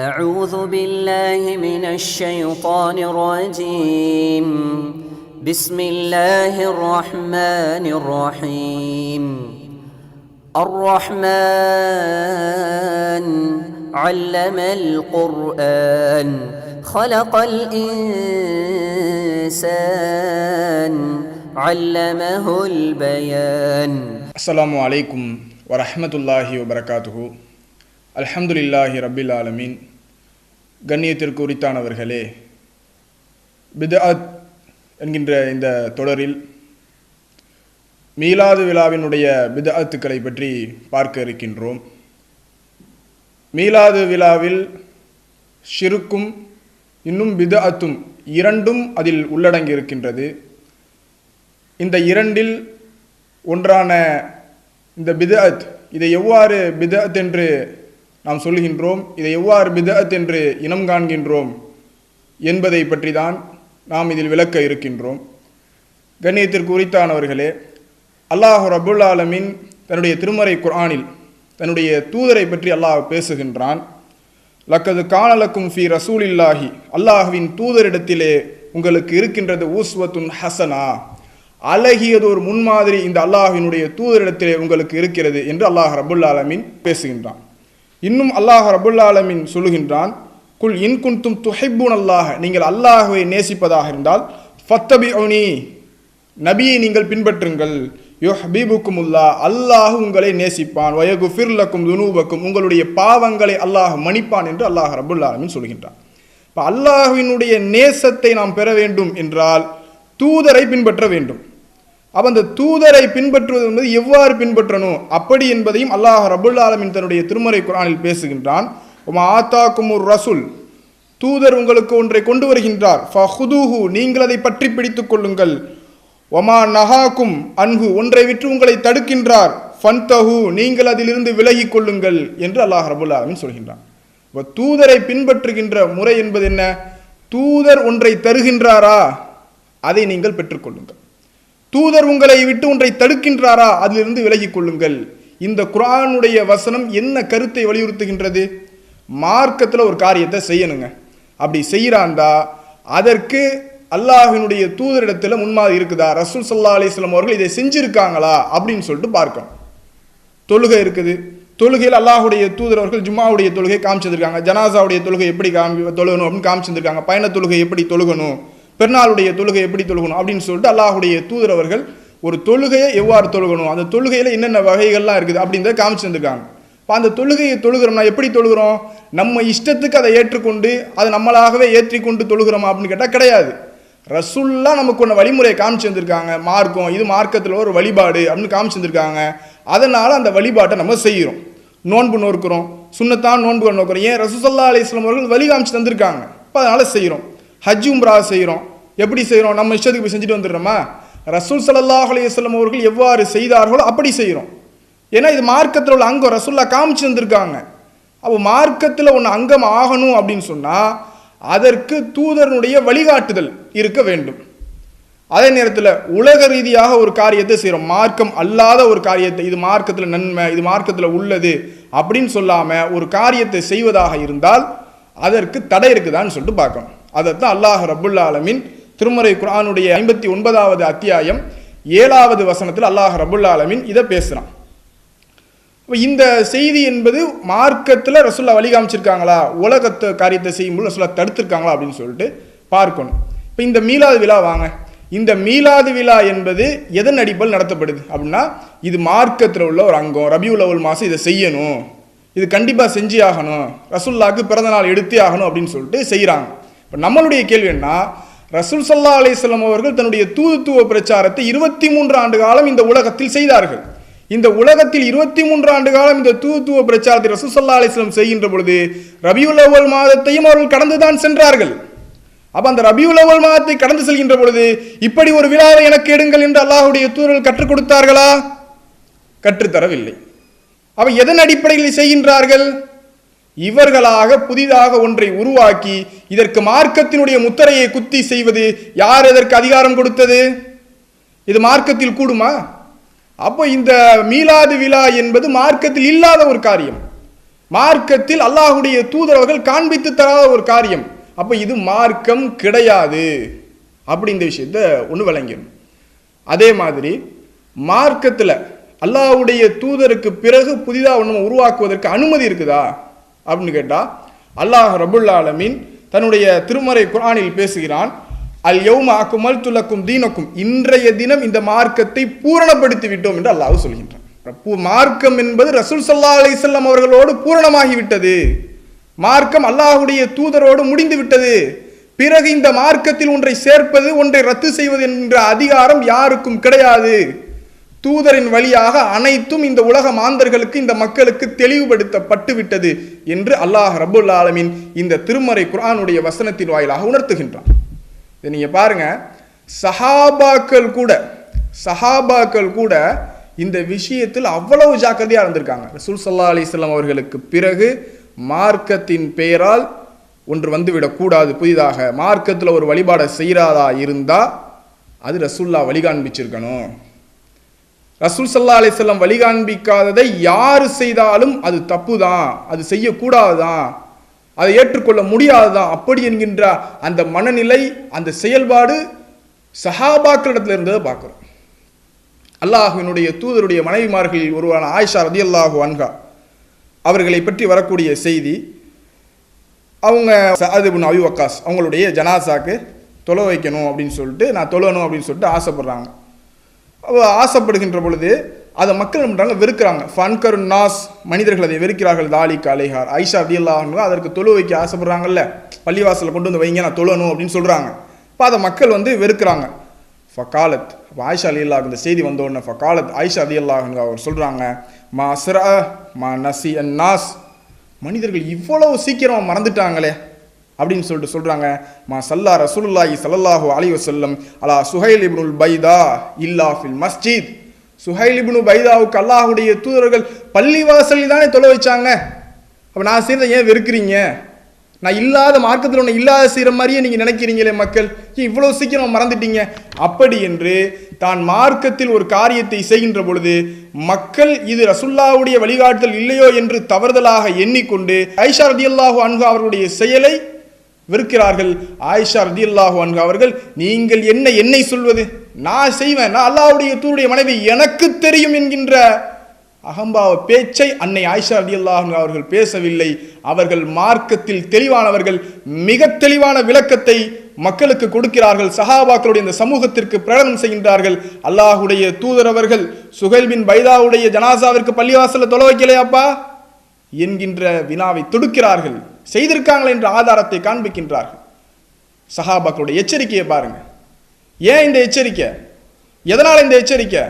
أعوذ بالله من الشيطان الرجيم. بسم الله الرحمن الرحيم. الرحمن علم القرآن خلق الإنسان علمه البيان. السلام عليكم ورحمة الله وبركاته. அல்ஹம்துலில்லாஹி ரபில் ஆலமீன். கண்ணியத்திற்கு உரித்தானவர்களே பிதாத் என்கின்ற இந்த தொடரில் மீலாது விழாவினுடைய பிதாத்துக்களை பற்றி பார்க்க இருக்கின்றோம். மீலாது விழாவில் ஷிருக்கும் இன்னும் பிதாத்தும் இரண்டும் அதில் உள்ளடங்கி இருக்கின்றது இந்த இரண்டில் ஒன்றான இந்த பிதஅத் இதை எவ்வாறு பிதஅத் என்று நாம் சொல்கின்றோம் இதை எவ்வாறு பிதத் என்று இனம் காண்கின்றோம் என்பதை பற்றி தான் நாம் இதில் விளக்க இருக்கின்றோம். கண்ணியத்திற்கு உரித்தானவர்களே அல்லாஹ் ரபுல் ஆலமின் தன்னுடைய திருமறை குரானில் தன்னுடைய தூதரை பற்றி அல்லாஹ் பேசுகின்றான். லக்கது காணலக்கும் ஃபி ரசூலில்லாஹி அல்லாஹுவின் தூதரிடத்திலே உங்களுக்கு இருக்கின்றது ஊஸ்வத்துன் ஹசனா. அழகியது ஒரு முன்மாதிரி இந்த அல்லாஹினுடைய தூதரிடத்திலே உங்களுக்கு இருக்கிறது என்று அல்லாஹ் ரபுல் ஆலமின் பேசுகின்றான். இன்னும் அல்லாஹ் ரபுல்லாலமின் சொல்லுகின்றான் குல் இன்குன்தும் துஹைபூன் அல்லாஹ். நீங்கள் அல்லாஹுவை நேசிப்பதாக இருந்தால் ஃபத்தபி நபியை நீங்கள் பின்பற்றுங்கள். யுஹ்பீபுக்குமுல்லா அல்லாஹ் உங்களை நேசிப்பான். வயகு ஃபிர்லக்கும் துனூபக்கும் உங்களுடைய பாவங்களை அல்லாஹ் மன்னிப்பான் என்று அல்லாஹ் ரபுல்லாலமின் சொல்கின்றான். இப்போ அல்லாஹுவினுடைய நேசத்தை நாம் பெற வேண்டும் என்றால் தூதரை பின்பற்ற வேண்டும். அப்போ அந்த தூதரை பின்பற்றுவது என்பது எவ்வாறு பின்பற்றணும்? அப்படி என்பதையும் அல்லாஹ் ரபுல் ஆலமின் தன்னுடைய திருமறை குரானில் பேசுகின்றான். உமா ஆத்தாக்கும் ஒரு ரசுல். தூதர் உங்களுக்கு ஒன்றை கொண்டு வருகின்றார். ஃபஹுதூஹு நீங்கள் அதை பற்றி பிடித்துக் கொள்ளுங்கள். ஒமா நஹாக்கும் அன்ஹு ஒன்றை விற்று உங்களை தடுக்கின்றார். ஃபன்தஹு நீங்கள் அதிலிருந்து விலகிக் கொள்ளுங்கள் என்று அல்லாஹ் ரபுல் ஆலமின் சொல்கின்றான். இப்போ தூதரை பின்பற்றுகின்ற முறை என்பது என்ன? தூதர் ஒன்றை தருகின்றாரா? அதை நீங்கள் பெற்றுக்கொள்ளுங்கள் தூதர் உங்களை விட்டு ஒன்றை தடுக்கின்றாரா? அதிலிருந்து விலகிக் கொள்ளுங்கள். இந்த குரானுடைய வசனம் என்ன கருத்தை வலியுறுத்துகின்றது? மார்க்கத்தில் ஒரு காரியத்தை செய்யணுங்க. அப்படி செய்கிறாந்தா அதற்கு அல்லாஹினுடைய தூதரிடத்தில் முன்மாதிரி இருக்குதா? ரசூல் சல்லா அலிஸ்லாம் அவர்கள் இதை செஞ்சுருக்காங்களா? அப்படின்னு சொல்லிட்டு பார்க்கணும். தொழுகை இருக்குது. தொழுகையில் அல்லாஹுடைய தூதர் அவர்கள் ஜும்மாவுடைய தொழுகை காமிச்சிருக்காங்க. ஜனாசாவுடைய தொழுகை எப்படி காமி தொழுகணும் அப்படின்னு காமிச்சிருக்காங்க பயண தொழுகை எப்படி தொழுகணும்? பெருநாளுடைய தொழுகை எப்படி தொழுகணும் அப்படின்னு சொல்லிட்டு அல்லாஹுடைய தூதரவர்கள் ஒரு தொழுகையை எவ்வாறு தொழுகணும்? அந்த தொழுகையில் என்னென்ன வகைகள்லாம் இருக்குது அப்படின்றத காமிச்சிருந்துருக்காங்க இப்போ அந்த தொழுகையை தொழுகிறோம்னா எப்படி தொழுகிறோம்? நம்ம இஷ்டத்துக்கு அதை ஏற்றுக்கொண்டு அதை நம்மளாகவே ஏற்றிக்கொண்டு தொழுகிறோமா அப்படின்னு கேட்டால் கிடையாது. ரசுல்லா நமக்கு ஒன்று வழிமுறையை காமிச்சு வந்திருக்காங்க மார்க்கம் இது மார்க்கத்தில் ஒரு வழிபாடு அப்படின்னு காமிச்சு வந்திருக்காங்க அதனால் அந்த வழிபாட்டை நம்ம செய்கிறோம் நோன்பு நோக்கிறோம். சுண்ணத்தான் நோன்பு நோக்கிறோம். ஏன் ரசூசல்லா அலிஸ்லாம் அவர்கள் வழி காமிச்சு தந்திருக்காங்க. இப்போ அதனால் செய்கிறோம் ஹஜ் உம்ரா செய்கிறோம் எப்படி செய்கிறோம் நம்ம இஷ்டத்துக்கு போய் செஞ்சுட்டு வந்துடுறோமா? ரசூல் சல்லாஹ் அலையம் அவர்கள் எவ்வாறு செய்தார்களோ அப்படி செய்கிறோம் ஏன்னா இது மார்க்கத்தில் உள்ள அங்கம் ரசூல்லா காமிச்சு வந்திருக்காங்க அப்போ மார்க்கத்தில் ஒன்று அங்கம் ஆகணும் அப்படின்னு சொன்னால் அதற்கு தூதரனுடைய வழிகாட்டுதல் இருக்க வேண்டும். அதே நேரத்தில் உலக ரீதியாக ஒரு காரியத்தை செய்கிறோம் மார்க்கம் அல்லாத ஒரு காரியத்தை இது மார்க்கத்தில் நன்மை இது மார்க்கத்தில் உள்ளது அப்படின்னு சொல்லாமல் ஒரு காரியத்தை செய்வதாக இருந்தால் அதற்கு தடை இருக்குதான்னு சொல்லிட்டு பார்க்கணும். அதைத்தான் அல்லாஹ் ரபுல்லா ஆலமின் திருமறை குரானுடைய ஐம்பத்தி ஒன்பதாவது அத்தியாயம் ஏழாவது வசனத்தில் அல்லாஹ் ரபுல்லா ஆலமின் இதை பேசுகிறான் இந்த செய்தி என்பது மார்க்கத்தில் ரசுல்லா வழி காமிச்சிருக்காங்களா உலகத்தை காரியத்தை செய்யும்போது ரசுல்லா தடுத்திருக்காங்களா அப்படின்னு சொல்லிட்டு பார்க்கணும். இப்போ இந்த மீலாது விழா வாங்க. இந்த மீலாது விழா என்பது எதன் அடிப்படையில் நடத்தப்படுது அப்படின்னா இது மார்க்கத்தில் உள்ள ஒரு அங்கம். ரபியுல் அவல் மாதம் இதை செய்யணும். இது கண்டிப்பாக செஞ்சு ஆகணும். ரசுல்லாவுக்கு பிறந்த நாள் எடுத்தே ஆகணும் அப்படின்னு சொல்லிட்டு செய்கிறாங்க இப்போ நம்மளுடைய கேள்வி என்ன ரசூல் சல்லா அலிஸ்லாம் அவர்கள் தன்னுடைய தூதுத்துவ பிரச்சாரத்தை இருபத்தி மூன்று ஆண்டு காலம் இந்த உலகத்தில் செய்தார்கள். இந்த உலகத்தில் இருபத்தி மூன்று ஆண்டு காலம் இந்த தூதுத்துவ பிரச்சாரத்தை ரசூல் சல்லா அலிஸ்லாம் செய்கின்ற பொழுது ரபியுல் அவ்வல் மாதத்தையும் அவர்கள் கடந்துதான் சென்றார்கள். அப்போ அந்த ரபியுல் அவல் மாதத்தை கடந்து செல்கின்ற பொழுது இப்படி ஒரு விழாவை எனக்கு எடுங்கள் என்று அல்லாஹுடைய தூதர்கள் கற்றுக் கொடுத்தார்களா? கற்றுத்தரவில்லை. அவ எதன் அடிப்படையில் செய்கின்றார்கள்? இவர்களாக புதிதாக ஒன்றை உருவாக்கி இதற்கு மார்க்கத்தினுடைய முத்திரையை குத்தி செய்வது யார் எதற்கு அதிகாரம் கொடுத்தது? இது மார்க்கத்தில் கூடுமா? அப்போ இந்த மீலாது விழா என்பது மார்க்கத்தில் இல்லாத ஒரு காரியம். மார்க்கத்தில் அல்லாஹுடைய தூதரவர்கள் காண்பித்து தராத ஒரு காரியம். அப்போ இது மார்க்கம் கிடையாது. அப்படி இந்த விஷயத்த ஒன்று விளங்கிடும். அதே மாதிரி மார்க்கத்தில் அல்லாஹுடைய தூதருக்கு பிறகு புதிதாக ஒன்று உருவாக்குவதற்கு அனுமதி இருக்குதா? அப்படின்னு கேட்டால் அல்லாஹ் ரபுல் ஆலமின் தன்னுடைய திருமறை குரானில் பேசுகிறான் அல் யௌம அக்குமல் துலக்கும் தீனக்கும் இன்றைய தினம் இந்த மார்க்கத்தை பூரணப்படுத்தி விட்டோம் என்று அல்லாஹ் சொல்கின்றான். மார்க்கம் என்பது ரசூல் சல்லா அலிசல்லாம் அவர்களோடு பூரணமாகிவிட்டது மார்க்கம் அல்லாஹ்வுடைய தூதரோடு முடிந்து விட்டது. பிறகு இந்த மார்க்கத்தில் ஒன்றை சேர்ப்பது ஒன்றை ரத்து செய்வது என்ற அதிகாரம் யாருக்கும் கிடையாது. தூதரின் வழியாக அனைத்தும் இந்த உலக மாந்தர்களுக்கு இந்த மக்களுக்கு தெளிவுபடுத்தப்பட்டு விட்டது என்று அல்லாஹ் ரபுல் ஆலமின் இந்த திருமறை குரானுடைய வசனத்தின் வாயிலாக உணர்த்துகின்றான். இதை நீங்கள் பாருங்க. சஹாபாக்கள் கூட சஹாபாக்கள் கூட இந்த விஷயத்தில் அவ்வளவு ஜாக்கிரதையாக இருந்திருக்காங்க. ரசூல் சல்லா அலிஸ்லாம் அவர்களுக்கு பிறகு மார்க்கத்தின் பெயரால் ஒன்று வந்துவிடக்கூடாது புதிதாக மார்க்கத்தில் ஒரு வழிபாடை செய்கிறாதா இருந்தால் அது ரசூல்லா வழிகாண்பிச்சிருக்கணும். ரசூல் சல்லா வழி வழிகாண்பிக்காததை யார் செய்தாலும் அது தப்பு தான் அது செய்யக்கூடாதுதான். அதை ஏற்றுக்கொள்ள முடியாதுதான். அப்படி என்கின்ற அந்த மனநிலை அந்த செயல்பாடு சஹாபாக்களிடத்தில் இருந்ததை பார்க்குறோம். அல்லாஹ்வினுடைய தூதருடைய மனைவிமார்களில் ஒருவரான ஆயிஷா ரதியல்லாஹு அன்ஹா அவர்களை பற்றி வரக்கூடிய செய்தி அவங்க அது அபி வக்காஸ் அவங்களுடைய ஜனாசாக்கு தொலை வைக்கணும் அப்படின்னு சொல்லிட்டு நான் தொழணும் அப்படின்னு சொல்லிட்டு ஆசைப்படுறாங்க. ஆசைப்படுகின்ற பொழுது அதை மக்கள் பண்ணுறாங்க வெறுக்கிறாங்க. ஃபன்கரு நாஸ் மனிதர்கள் அதை வெறுக்கிறார்கள். தாலி அலைஹார் ஐஷா அப்படியெல்லாம் அதற்கு தொழு வைக்க ஆசைப்படுறாங்கல்ல? பள்ளிவாசலில் கொண்டு வந்து வைங்க நான் தொழணும் அப்படின்னு சொல்கிறாங்க இப்போ அதை மக்கள் வந்து வெறுக்கிறாங்க. ஃபகாலத் அப்போ ஆயிஷா அலி அல்லாஹ் இந்த செய்தி வந்தோடனே ஃபகாலத் ஆயிஷா அலி அல்லாஹ் அவர் சொல்கிறாங்க மா அஸ்ரா மா நசி அன் நாஸ் மனிதர்கள் இவ்வளவு சீக்கிரம் மறந்துட்டாங்களே. அப்படின்னு சொல்லிட்டு சொல்கிறாங்க மா சல்லா ரசூலுல்லாஹி சல்லாஹு அலி வசல்லம் அலா சுஹைல் இப்னுல் பைதா இல்லா ஃபில் மஸ்ஜித். சுஹைல் இப்னு பைதாவுக்கு அல்லாஹுடைய தூதர்கள் பள்ளிவாசலில் தானே தொலை வச்சாங்க. அப்போ நான் செய்கிறத ஏன் வெறுக்கிறீங்க? நான் இல்லாத மார்க்கத்தில் ஒன்று இல்லாத செய்கிற மாதிரியே நீங்கள் நினைக்கிறீங்களே மக்கள். ஏன் இவ்வளோ சீக்கிரம் மறந்துட்டீங்க? அப்படி என்று தான் மார்க்கத்தில் ஒரு காரியத்தை செய்கின்ற பொழுது மக்கள் இது ரசுல்லாவுடைய வழிகாட்டுதல் இல்லையோ என்று தவறுதலாக எண்ணிக்கொண்டு ஐஷா ரதியல்லாஹு அன்ஹு அவர்களுடைய செயலை வெறுக்கிறார்கள். ஆயிஷா ரதியல்லாஹு அன்ஹு அவர்கள் நீங்கள் என்ன என்னை சொல்வது? நான் செய்வேன். நான் அல்லாவுடைய தூருடைய மனைவி எனக்கு தெரியும் என்கின்ற அகம்பாவ பேச்சை அன்னை ஆயிஷா ரலியல்லாஹு அவர்கள் பேசவில்லை. அவர்கள் மார்க்கத்தில் தெளிவானவர்கள் மிக தெளிவான விளக்கத்தை மக்களுக்கு கொடுக்கிறார்கள். சஹாபாக்களுடைய இந்த சமூகத்திற்கு பிரகடனம் செய்கின்றார்கள். அல்லாஹுடைய தூதரவர்கள் சுகைல் பின் பைதாவுடைய ஜனாசாவிற்கு பள்ளிவாசல தொலை வைக்கலையாப்பா? என்கின்ற வினாவை தொடுக்கிறார்கள். செய்திருக்காங்கள் என்ற ஆதாரத்தை காண்பிக்கின்றார்கள். சஹாபாக்களுடைய எச்சரிக்கையை பாருங்க. ஏன் இந்த எச்சரிக்கை? எதனால் இந்த எச்சரிக்கை?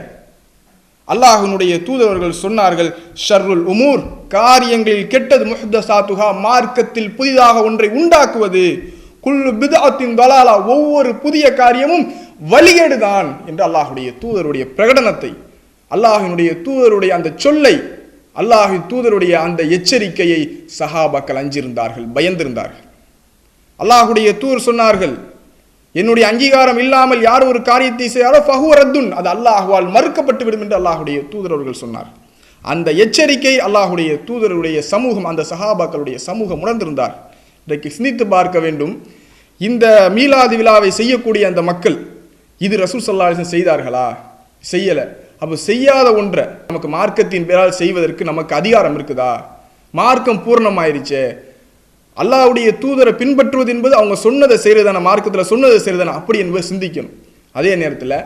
அல்லாஹனுடைய தூதரவர்கள் சொன்னார்கள் ஷர்ருல் உமூர் காரியங்களில் கெட்டது முஹ்தசாத்துஹா மார்க்கத்தில் புதிதாக ஒன்றை உண்டாக்குவது குல்லு பிதாத்தின் தலாலா ஒவ்வொரு புதிய காரியமும் வழிகேடுதான் என்று அல்லாஹுடைய தூதருடைய பிரகடனத்தை அல்லாஹினுடைய தூதருடைய அந்த சொல்லை அல்லாஹி தூதருடைய அந்த எச்சரிக்கையை சஹாபாக்கள் அஞ்சிருந்தார்கள் பயந்திருந்தார்கள். அல்லாஹுடைய தூர் சொன்னார்கள் என்னுடைய அங்கீகாரம் இல்லாமல் யார் ஒரு காரியத்தை செய்யாரோ ஃபஹுவரத்துன் அது அல்லாஹுவால் மறுக்கப்பட்டு விடும் என்று அல்லாஹுடைய தூதர் அவர்கள் சொன்னார். அந்த எச்சரிக்கை அல்லாஹுடைய தூதருடைய சமூகம் அந்த சஹாபாக்களுடைய சமூகம் உணர்ந்திருந்தார். இன்றைக்கு சிந்தித்து பார்க்க வேண்டும். இந்த மீலாது விழாவை செய்யக்கூடிய அந்த மக்கள் இது ரசூல் சல்லா செய்தார்களா? செய்யலை. அப்போ செய்யாத ஒன்றை நமக்கு மார்க்கத்தின் பேரால் செய்வதற்கு நமக்கு அதிகாரம் இருக்குதா? மார்க்கம் பூர்ணமாயிருச்சே. அல்லாவுடைய தூதரை பின்பற்றுவது என்பது அவங்க சொன்னதை செய்கிறதான மார்க்கத்தில் சொன்னதை செய்கிறதான அப்படி என்பதை சிந்திக்கணும். அதே நேரத்தில்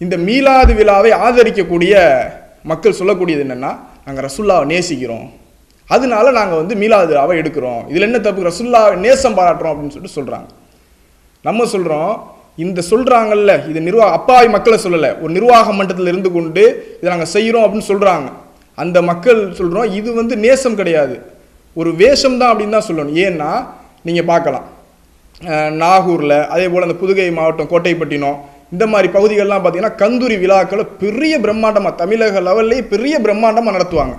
இந்த மீலாது விழாவை ஆதரிக்கக்கூடிய மக்கள் சொல்லக்கூடியது என்னென்னா நாங்கள் ரசுல்லாவை நேசிக்கிறோம். அதனால நாங்கள் வந்து மீலாது விழாவை எடுக்கிறோம். இதில் என்ன தப்பு? ரசுல்லாவை நேசம் பாராட்டுறோம் அப்படின்னு சொல்லிட்டு சொல்கிறாங்க நம்ம சொல்கிறோம் இந்த சொல்கிறாங்கல்ல இது நிர்வாக அப்பாவி மக்களை சொல்லலை. ஒரு நிர்வாக மன்றத்தில் இருந்து கொண்டு இதை நாங்கள் செய்கிறோம் அப்படின்னு சொல்கிறாங்க அந்த மக்கள் சொல்கிறோம் இது வந்து நேசம் கிடையாது. ஒரு வேஷம் தான் அப்படின்னு தான் சொல்லணும். ஏன்னா நீங்கள் பார்க்கலாம். நாகூரில் அதே போல் அந்த புதுகை மாவட்டம் கோட்டைப்பட்டினம் இந்த மாதிரி பகுதிகள்லாம் பார்த்தீங்கன்னா கந்தூரி விழாக்களை பெரிய பிரம்மாண்டமாக தமிழக லெவல்லே பெரிய பிரம்மாண்டமாக நடத்துவாங்க.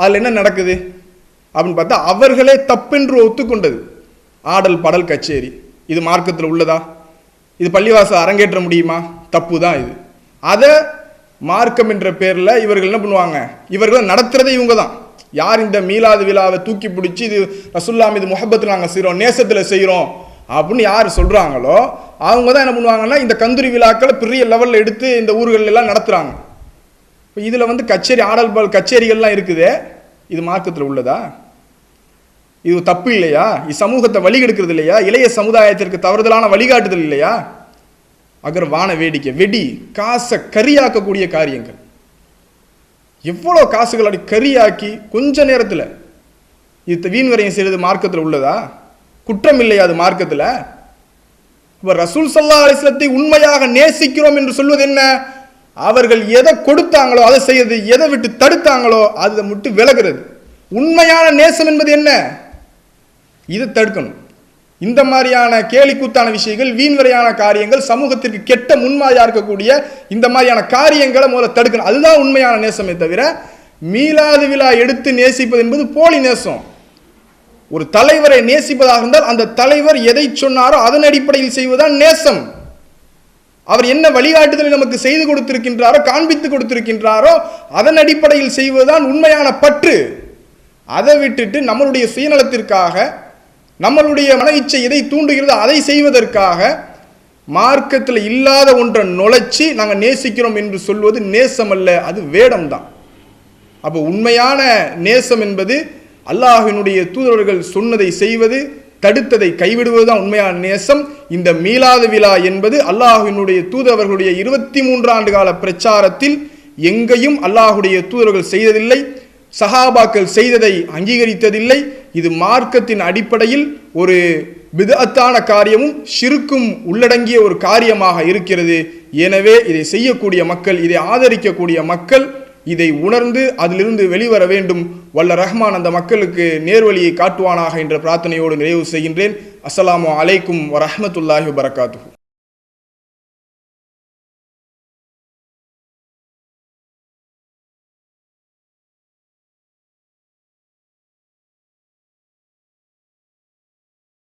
அதில் என்ன நடக்குது? அப்படின்னு பார்த்தா அவர்களே தப்பென்று ஒத்துக்கொண்டது. ஆடல் பாடல் கச்சேரி. இது மார்க்கத்தில் உள்ளதா? இது பள்ளிவாசல் அரங்கேற்ற முடியுமா? தப்பு தான் இது. அதை மார்க்கம் என்ற பேரில் இவர்கள் என்ன பண்ணுவாங்க? இவர்கள் நடத்துகிறதே இவங்க தான் யார் இந்த மீலாது விழாவை தூக்கி பிடிச்சி இது ரசுல்லாம் இது முகப்பத்தில் நாங்கள் செய்கிறோம் நேசத்தில் செய்கிறோம் அப்படின்னு யார் சொல்கிறாங்களோ அவங்க தான் என்ன பண்ணுவாங்கன்னா இந்த கந்துரி விழாக்களை பெரிய லெவலில் எடுத்து இந்த ஊர்களெல்லாம் நடத்துகிறாங்க இப்போ இதில் வந்து கச்சேரி ஆடல் பால் கச்சேரிகள்லாம் இருக்குதே. இது மார்க்கத்தில் உள்ளதா? இது தப்பு இல்லையா? இச்சமூகத்தை வழிகெடுக்கிறது இல்லையா? இளைய சமுதாயத்திற்கு தவறுதலான வழிகாட்டுதல் இல்லையா? அகர் வான வேடிக்கை வெடி காசை கரியாக்கக்கூடிய காரியங்கள். எவ்வளோ காசுகள் அப்படி கரியாக்கி கொஞ்ச நேரத்தில் இது வீண் விரயம் செய்கிறது மார்க்கத்தில் உள்ளதா? குற்றம் இல்லையா அது மார்க்கத்தில்? இப்போ ரசூல் சல்லா அலிஸ்லத்தை உண்மையாக நேசிக்கிறோம் என்று சொல்வது என்ன? அவர்கள் எதை கொடுத்தாங்களோ அதை செய்யறது எதை விட்டு தடுத்தாங்களோ அதை விட்டு விலகிறது. உண்மையான நேசம் என்பது என்ன? இதை தடுக்கணும். இந்த மாதிரியான கேலி கூத்தான விஷயங்கள் வீண்வரையான காரியங்கள் சமூகத்திற்கு கெட்ட முன்மாதிரியாக இருக்கக்கூடிய இந்த மாதிரியான காரியங்களை முதல்ல தடுக்கணும். அதுதான் உண்மையான நேசமே தவிர மீளாது விழா எடுத்து நேசிப்பது என்பது போலி நேசம். ஒரு தலைவரை நேசிப்பதாக இருந்தால் அந்த தலைவர் எதை சொன்னாரோ அதன் அடிப்படையில் செய்வதுதான் நேசம். அவர் என்ன வழிகாட்டுதலை நமக்கு செய்து கொடுத்திருக்கின்றாரோ காண்பித்து கொடுத்திருக்கின்றாரோ அதன் அடிப்படையில் செய்வதுதான் உண்மையான பற்று. அதை விட்டுட்டு நம்மளுடைய சுயநலத்திற்காக நம்மளுடைய மன இச்சை எதை தூண்டுகிறதோ அதை செய்வதற்காக மார்க்கத்தில் இல்லாத ஒன்றை நுழைச்சி நாங்கள் நேசிக்கிறோம் என்று சொல்வது நேசம் அல்ல அது வேடம்தான். அப்போ உண்மையான நேசம் என்பது அல்லாஹினுடைய தூதரர்கள் சொன்னதை செய்வது தடுத்ததை கைவிடுவது தான் உண்மையான நேசம். இந்த மீளாத விழா என்பது அல்லாஹினுடைய தூதவர்களுடைய இருபத்தி மூன்று ஆண்டு கால பிரச்சாரத்தில் எங்கேயும் அல்லாஹுடைய தூதர்கள் செய்ததில்லை சஹாபாக்கள் செய்ததை அங்கீகரித்ததில்லை. இது மார்க்கத்தின் அடிப்படையில் ஒரு விதத்தான காரியமும் ஷிருக்கும் உள்ளடங்கிய ஒரு காரியமாக இருக்கிறது. எனவே இதை செய்யக்கூடிய மக்கள் இதை ஆதரிக்கக்கூடிய மக்கள் இதை உணர்ந்து அதிலிருந்து வெளிவர வேண்டும். வல்ல ரஹ்மான் அந்த மக்களுக்கு நேர்வழியை காட்டுவானாக என்ற பிரார்த்தனையோடு நிறைவு செய்கின்றேன். அஸ்லாம் அலைக்கும் வரஹ்மத்துல்லாஹி வரகாத்து